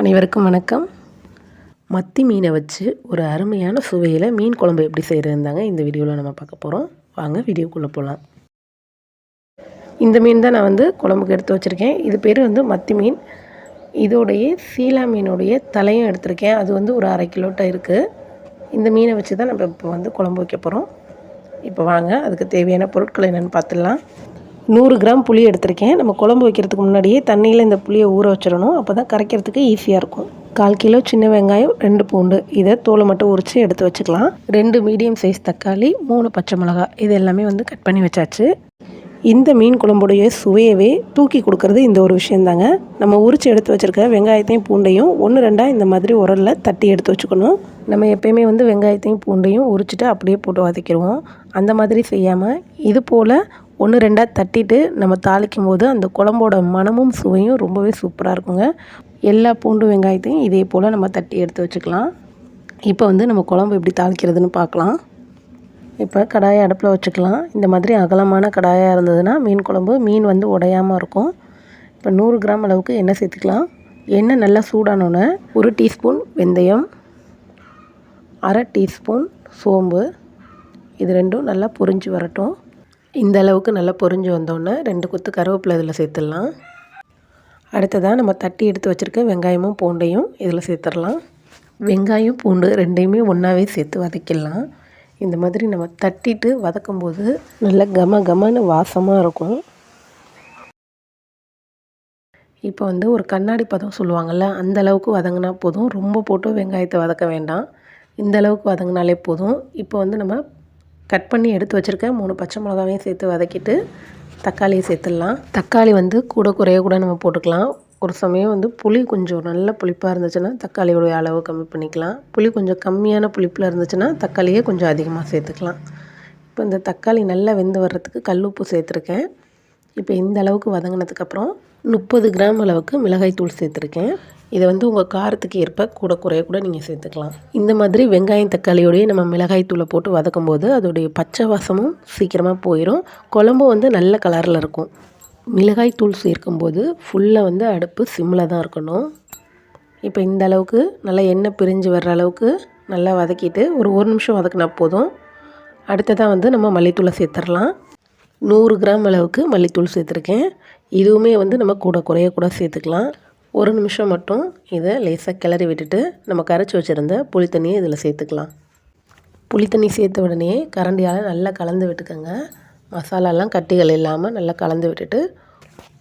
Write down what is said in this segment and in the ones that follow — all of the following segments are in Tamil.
அனைவருக்கும் வணக்கம். மத்தி மீனை வச்சு ஒரு அருமையான சுவையில் மீன் குழம்பு எப்படி செய்கிறதுந்தாங்க இந்த வீடியோவில் நம்ம பார்க்க போகிறோம் வாங்க வீடியோக்குள்ளே போகலாம் இந்த மீன் தான் நான் வந்து குழம்புக்கு எடுத்து வச்சுருக்கேன். இது பேர் வந்து மத்தி மீன். இதோடைய சீலா மீனுடைய தலையும் எடுத்திருக்கேன். அது வந்து ஒரு அரை கிலோட்ட இருக்குது இந்த மீனை வச்சு தான் நம்ம இப்போ வந்து குழம்பு வைக்க போகிறோம் இப்போ வாங்க அதுக்கு தேவையான பொருட்கள் என்னென்னு பார்த்துடலாம். நூறு கிராம் புளி எடுத்திருக்கேன். நம்ம குழம்பு வைக்கிறதுக்கு முன்னாடியே தண்ணியில் இந்த புளியை ஊற வச்சிடணும். அப்போ தான் கரைக்கிறதுக்கு ஈஸியாக இருக்கும். கால் கிலோ சின்ன வெங்காயம் ரெண்டு பூண்டு. இதை தோலை மட்டும் உரித்து எடுத்து வச்சுக்கலாம். ரெண்டு மீடியம் சைஸ் தக்காளி மூணு பச்சை மிளகாய். இது எல்லாமே வந்து கட் பண்ணி வச்சாச்சு. இந்த மீன் குழம்புடைய சுவையவே தூக்கி கொடுக்கறது இந்த ஒரு விஷயந்தாங்க நம்ம உரித்து எடுத்து வச்சுருக்க வெங்காயத்தையும் பூண்டையும் ஒன்று ரெண்டாக இந்த மாதிரி உரலில் தட்டி எடுத்து வச்சுக்கணும். நம்ம எப்பயுமே வந்து வெங்காயத்தையும் பூண்டையும் உரிச்சிட்டு அப்படியே போட்டு வதக்கிடுவோம். அந்த மாதிரி செய்யாமல் இது போல் ஒன்று ரெண்டாக தட்டிட்டு நம்ம தாளிக்கும் போது அந்த குழம்போட மனமும் சுவையும் ரொம்பவே சூப்பராக இருக்குங்க. எல்லா பூண்டு வெங்காயத்தையும் இதே போல் நம்ம தட்டி எடுத்து வச்சுக்கலாம். இப்போ வந்து நம்ம குழம்பு எப்படி தாளிக்கிறதுன்னு பார்க்கலாம். இப்போ கடாயை அடுப்பில் வச்சுக்கலாம். இந்த மாதிரி அகலமான கடாயாக இருந்ததுன்னா மீன் குழம்பு மீன் வந்து உடையாமல் இருக்கும். இப்போ நூறு கிராம் அளவுக்கு எண்ணெய் சேர்த்துக்கலாம். எண்ணெய் நல்லா சூடானோன்னே ஒரு டீஸ்பூன் வெந்தயம் அரை டீஸ்பூன் சோம்பு. இது ரெண்டும் நல்லா பொரிஞ்சு வரட்டும். இந்த அளவுக்கு நல்லா பொரிஞ்சு வந்தோடனே ரெண்டு கொத்து கருவேப்பிலை இதில் சேர்த்துடலாம். அடுத்ததாக நம்ம தட்டி எடுத்து வச்சுருக்க வெங்காயமும் பூண்டையும் இதில் சேர்த்துடலாம். வெங்காயம் பூண்டு ரெண்டையுமே ஒன்றாவே சேர்த்து வதக்கிடலாம். இந்த மாதிரி நம்ம தட்டிட்டு வதக்கும்போது நல்ல கம கமன்னு வாசமாக இருக்கும். இப்போ வந்து ஒரு கண்ணாடி பதம் சொல்லுவாங்கள்ல அந்த அளவுக்கு வதங்கினா போதும். ரொம்ப போட்டு வெங்காயத்தை வதக்க வேண்டாம். இந்த அளவுக்கு வதங்கினாலே போதும். இப்போ வந்து நம்ம கட் பண்ணி எடுத்து வச்சுருக்கேன் மூணு பச்சை மிளகாவையும் சேர்த்து வதக்கிட்டு தக்காளியை சேர்த்துடலாம். தக்காளி வந்து கூட குறைய கூட நம்ம போட்டுக்கலாம். ஒரு சமயம் வந்து புளி கொஞ்சம் நல்ல புளிப்பாக இருந்துச்சுன்னா தக்காளியோடைய அளவு கம்மி பண்ணிக்கலாம். புளி கொஞ்சம் கம்மியான புளிப்பில் இருந்துச்சுன்னா தக்காளியே கொஞ்சம் அதிகமாக சேர்த்துக்கலாம். இப்போ இந்த தக்காளி நல்லா வெந்து வர்றதுக்கு கல் உப்பு சேர்த்துருக்கேன். இப்போ இந்த அளவுக்கு வதங்கினதுக்கப்புறம் முப்பது கிராம் அளவுக்கு மிளகாய் தூள் சேர்த்துருக்கேன். இதை வந்து உங்கள் காரத்துக்கு ஏற்ப கூட குறைய கூட நீங்கள் சேர்த்துக்கலாம். இந்த மாதிரி வெங்காயம் தக்காளியோடய நம்ம மிளகாய்த்தூளை போட்டு வதக்கும் போது அதோடைய பச்சை வாசமும் சீக்கிரமாக போயிடும் குழம்பும் வந்து நல்ல கலரில் இருக்கும். மிளகாய் தூள் சேர்க்கும்போது ஃபுல்லாக வந்து அடுப்பு சிம்மில் தான் இருக்கணும். இப்போ இந்த அளவுக்கு நல்லா எண்ணெய் பிரிஞ்சு வர்ற அளவுக்கு நல்லா வதக்கிட்டு ஒரு ஒரு நிமிஷம் வதக்கினா போதும். அடுத்ததாக வந்து நம்ம மல்லித்தூளை சேர்த்துடலாம். நூறு கிராம் அளவுக்கு மல்லித்தூள் சேர்த்துருக்கேன். இதுவுமே வந்து நம்ம கூட குறைய கூட சேர்த்துக்கலாம். ஒரு நிமிஷம் மட்டும் இதை லேசாக கிளறி விட்டுட்டு நம்ம கரைச்சி வச்சுருந்த புளி தண்ணியை இதில் சேர்த்துக்கலாம். புளி தண்ணி சேர்த்த உடனே கரண்டியால் நல்லா கலந்து விட்டுக்கோங்க. மசாலாலாம் கட்டிகள் இல்லாமல் நல்லா கலந்து விட்டுட்டு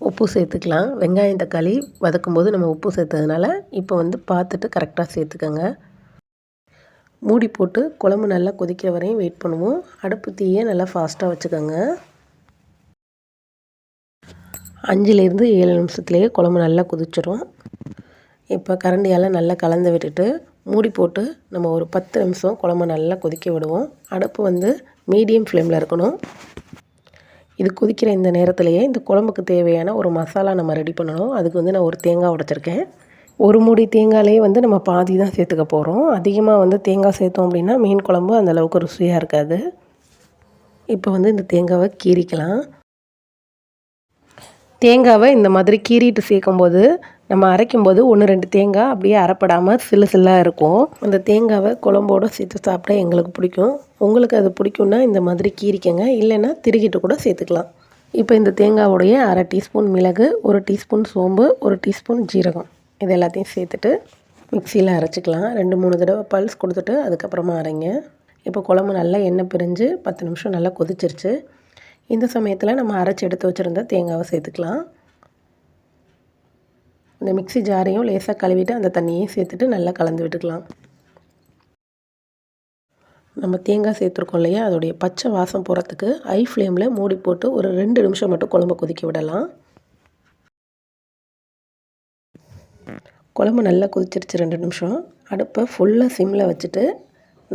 உப்பு சேர்த்துக்கலாம். வெங்காயம் தக்காளி வதக்கும்போது நம்ம உப்பு சேர்த்ததுனால இப்போ வந்து பார்த்துட்டு கரெக்டாக சேர்த்துக்கோங்க. மூடி போட்டு குழம்பு நல்லா கொதிக்கிற வரையும் வெயிட் பண்ணுவோம். அடுப்பு தீயை நல்லா ஃபாஸ்ட்டாக வச்சுக்கோங்க. அஞ்சுலேருந்து ஏழு நிமிஷத்துலேயே குழம்பு நல்லா கொதிச்சிடும் இப்போ கரண்டியால் நல்லா கலந்து விட்டுட்டு மூடி போட்டு நம்ம ஒரு பத்து நிமிஷம் குழம்பு நல்லா கொதிக்க விடுவோம். அடுப்பு வந்து மீடியம் ஃப்ளேமில் இருக்கணும். இது கொதிக்கிற இந்த நேரத்துலையே இந்த குழம்புக்கு தேவையான ஒரு மசாலா நம்ம ரெடி பண்ணணும். அதுக்கு வந்து நான் ஒரு தேங்காய் உடைச்சிருக்கேன். ஒரு மூடி தேங்காயிலே வந்து நம்ம பாதி தான் சேர்த்துக்க போகிறோம் அதிகமாக வந்து தேங்காய் சேர்த்தோம் அப்படின்னா மீன் குழம்பு அந்தளவுக்கு ருசியாக இருக்காது. இப்போ வந்து இந்த தேங்காவை கீரிக்கலாம் தேங்காவை இந்த மாதிரி கீறிட்டு சேர்க்கும்போது நம்ம அரைக்கும்போது ஒன்று ரெண்டு தேங்காய் அப்படியே அரைப்படாமல் சில்லு சில்லாக இருக்கும். அந்த தேங்காவை குழம்போடு சேர்த்து சாப்பிட எங்களுக்கு பிடிக்கும். உங்களுக்கு அது பிடிக்கும்னா இந்த மாதிரி கீரிக்கங்க இல்லைன்னா திருகிட்டு கூட சேர்த்துக்கலாம். இப்போ இந்த தேங்காவுடைய அரை டீஸ்பூன் மிளகு ஒரு டீஸ்பூன் சோம்பு ஒரு டீஸ்பூன் ஜீரகம். இது எல்லாத்தையும் சேர்த்துட்டு மிக்சியில் அரைச்சிக்கலாம். ரெண்டு மூணு தடவை பல்ஸ் கொடுத்துட்டு அதுக்கப்புறமா அரைங்க. இப்போ குழம்பு நல்லா எண்ணெய் பிரிஞ்சு பத்து நிமிஷம் நல்லா கொதிச்சிருச்சு. இந்த சமயத்தில் நம்ம அரைச்சி எடுத்து வச்சுருந்த தேங்காவை சேர்த்துக்கலாம். இந்த மிக்சி ஜாரையும் லேசாக கழுவிட்டு அந்த தண்ணியையும் சேர்த்துட்டு நல்லா கலந்து விட்டுக்கலாம். நம்ம தேங்காய் சேர்த்துருக்கோம் இல்லையா? அதோடைய பச்சை வாசம் போகிறதுக்கு ஐ ஃப்ளேமில் மூடி போட்டு ஒரு ரெண்டு நிமிஷம் மட்டும் குழம்பு கொதிக்க விடலாம். குழம்பு நல்லா கொதிச்சிருச்சு ரெண்டு நிமிஷம். அடுப்பை ஃபுல்லாக சிம்மில் வச்சுட்டு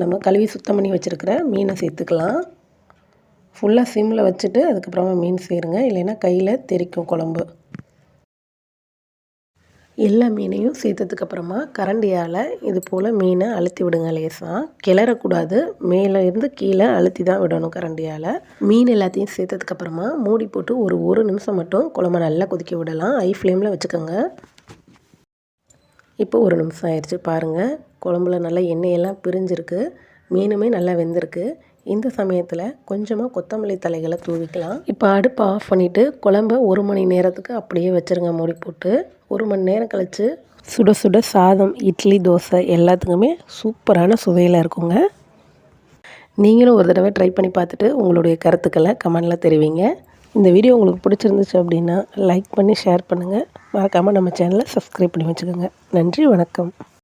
நம்ம கழுவி சுத்தம் பண்ணி வச்சுருக்கிற மீனை சேர்த்துக்கலாம். ஃபுல்லாக சிம்மில் வச்சுட்டு அதுக்கப்புறமா மீன் சேருங்க. இல்லைன்னா கையில் தெரிக்கும் குழம்பு. எல்லா மீனையும் சேர்த்ததுக்கப்புறமா கரண்டியால் இது போல் மீனை அழுத்தி விடுங்க லேசாக கிளறக்கூடாது. மேலே இருந்து கீழே அழுத்தி தான் விடணும் கரண்டியால். மீன் எல்லாத்தையும் சேர்த்ததுக்கப்புறமா மூடி போட்டு ஒரு ஒரு நிமிஷம் மட்டும் குழம்பு நல்லா கொதிக்க விடலாம். ஐ ஃப்ளேமில் வச்சுக்கோங்க. இப்போ ஒரு நிமிஷம் ஆயிடுச்சு பாருங்கள் குழம்புல நல்லா எண்ணெயெல்லாம் பிரிஞ்சிருக்கு. மீனுமே நல்லா வெந்திருக்கு. இந்த சமயத்தில் கொஞ்சமாக கொத்தமல்லி தலைகளை தூவிக்கலாம். இப்போ அடுப்பை ஆஃப் பண்ணிவிட்டு குழம்ப ஒரு மணி நேரத்துக்கு அப்படியே வச்சுருங்க மூடி போட்டு. ஒரு மணி நேரம் கழித்து சுட சுட சாதம் இட்லி தோசை எல்லாத்துக்குமே சூப்பரான சுவையில் இருக்குங்க. நீங்களும் ஒரு தடவை ட்ரை பண்ணி பார்த்துட்டு உங்களுடைய கருத்துக்களை கமெண்டில் தெரிவிங்க. இந்த வீடியோ உங்களுக்கு பிடிச்சிருந்துச்சு அப்படின்னா லைக் பண்ணி ஷேர் பண்ணுங்கள் மறக்காமல் நம்ம சேனலை சப்ஸ்கிரைப் பண்ணி வச்சுக்கோங்க. நன்றி வணக்கம்.